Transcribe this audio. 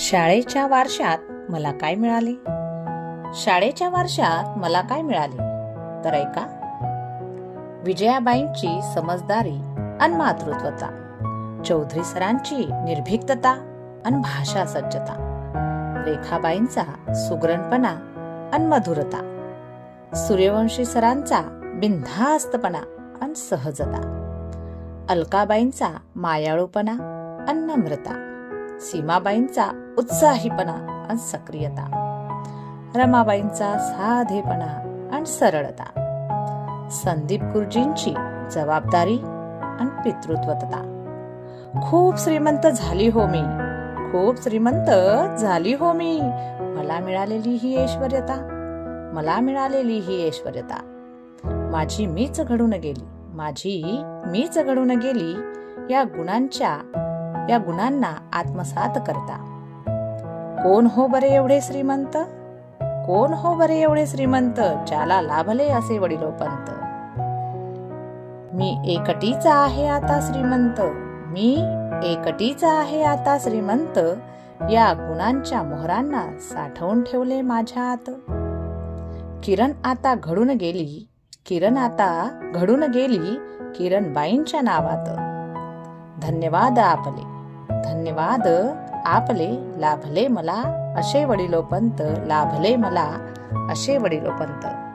शाळेच्या वारशात मला काय मिळाले? शाळेच्या वारशात मला काय मिळाले? तर ऐका. विजयाबाईंची समजदारी आणि मातृत्वता चौधरी सरांची निर्भीकता आणि भाषा सज्जता रेखाबाईंचा सुगरणपणा आणि मधुरता सूर्यवंशी सरांचा बिनधास्तपणा आणि सहजता अलकाबाईंचा मायाळूपणा आणि नम्रता. सीमाबाईंचा उत्साहीपणा आणि सक्रियता. रमाबाईंचा साधेपणा आणि सरळता. संदीप गुरुजींची जबाबदारी आणि पितृत्वता. खूप श्रीमंत झाली हो मी. खूप श्रीमंत झाली हो मी. मला मिळालेली ही ऐश्वर्यता. मला मिळालेली ही ऐश्वर्यता. माझी मीच घडून गेली. माझी मीच घडून गेली. या गुणांच्या या गुणांना आत्मसात करता. कोण हो बरे एवढे श्रीमंत? कोण हो बरे एवढे श्रीमंत ज्याला लाभले असे वडिलोपंत? मी एकटीचा आहे आता श्रीमंत. मी एकटीचा आहे आता श्रीमंत. या गुणांच्या मोहरांना साठवून ठेवले माझ्या आत. किरण आता घडून गेली. किरण आता घडून गेली किरण बाईंच्या नावात. धन्यवाद आपले. धन्यवाद. आपले लाभले मला असे वडिलोपंत लाभले मला असे वडिलोपंत.